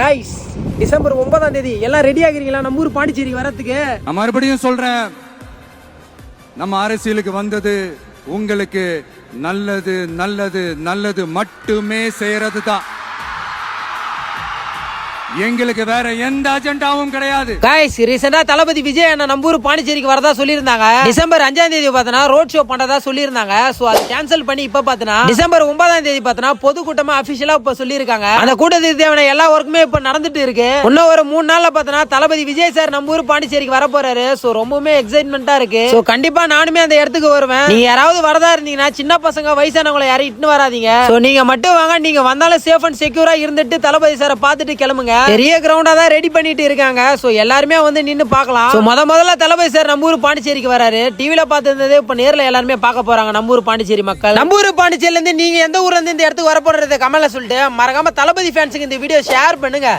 Guys December ஒன்பதாம் தேதி. எல்லாம் ரெடி ஆகிறீங்களா? நம்ம ஊர் பாண்டிச்சேரி வரத்துக்கு. நான் மறுபடியும் சொல்றேன். நம்ம அரசியலுக்கு வந்தது உங்களுக்கு நல்லது நல்லது நல்லது மட்டுமே செய்யறது தான் எங்களுக்கு வேற எந்த அஜெண்டாவும் கிடையாது. கைஸ் ரீசெண்டா தளபதி விஜய் அண்ணா நம்பூர் பாண்டிச்சேரிக்கு வரதா சொல்லியிருந்தாங்க. டிசம்பர் அஞ்சாம் தேதி பார்த்தனா ரோட் ஷோ பண்றதா சொல்லியிருந்தாங்க. சோ அது கேன்சல் பண்ணி இப்ப பார்த்தனா டிசம்பர் ஒன்பதாம் தேதி பார்த்தனா பொதுக்கூட்டமா அபிஷியலா இப்ப சொல்லியிருக்காங்க. அந்த கூட்டத்துக்கு தேவையான எல்லா ஒர்க்குமே இப்ப நடந்துட்டு இருக்கு. இன்னும் ஒரு மூணு நாள்ல பார்த்தனா தளபதி விஜய் சார் நம்ம ஊர் பாண்டிச்சேரிக்கு வர போறாரு. சோ ரொம்பவுமே எக்ஸைட்மெண்டா இருக்கு. சோ கண்டிப்பா நானுமே அந்த இடத்துக்கு வருவேன். நீங்க யாராவது வரதா இருந்தீங்கன்னா சின்ன பசங்க வயசானவங்களை யாரும் இட்டுன்னு வராதீங்க. சோ நீங்க மட்டும் வாங்க. நீங்க வந்தாலும் சேஃப் அண்ட் செக்யூரா இருந்துட்டு தளபதி சாரை பார்த்துட்டு கிளம்புங்க. பெரிய கிரவுண்டா தான் ரெடி பண்ணிட்டு இருக்காங்க. சோ எல்லாருமே வந்து நின்னு பார்க்கலாம். சோ முத முதல்ல தளபதி சார் நம்ம ஊர் பாண்டிச்சேரிக்கு வராரு. டிவில பார்த்திருந்தது இப்ப நேர்ல எல்லாருமே பார்க்க போறாங்க நம்ம ஊர் பாண்டிச்சேரி மக்கள். நம்ம ஊர் பாண்டிச்சேரில இருந்து நீங்க எந்த ஊர்ல இருந்து இந்த இடத்துக்கு வர போறது கமல சொல்லிட்டு மறக்காம தளபதி ஃபேன்ஸுக்கு இந்த வீடியோ ஷேர் பண்ணுங்க.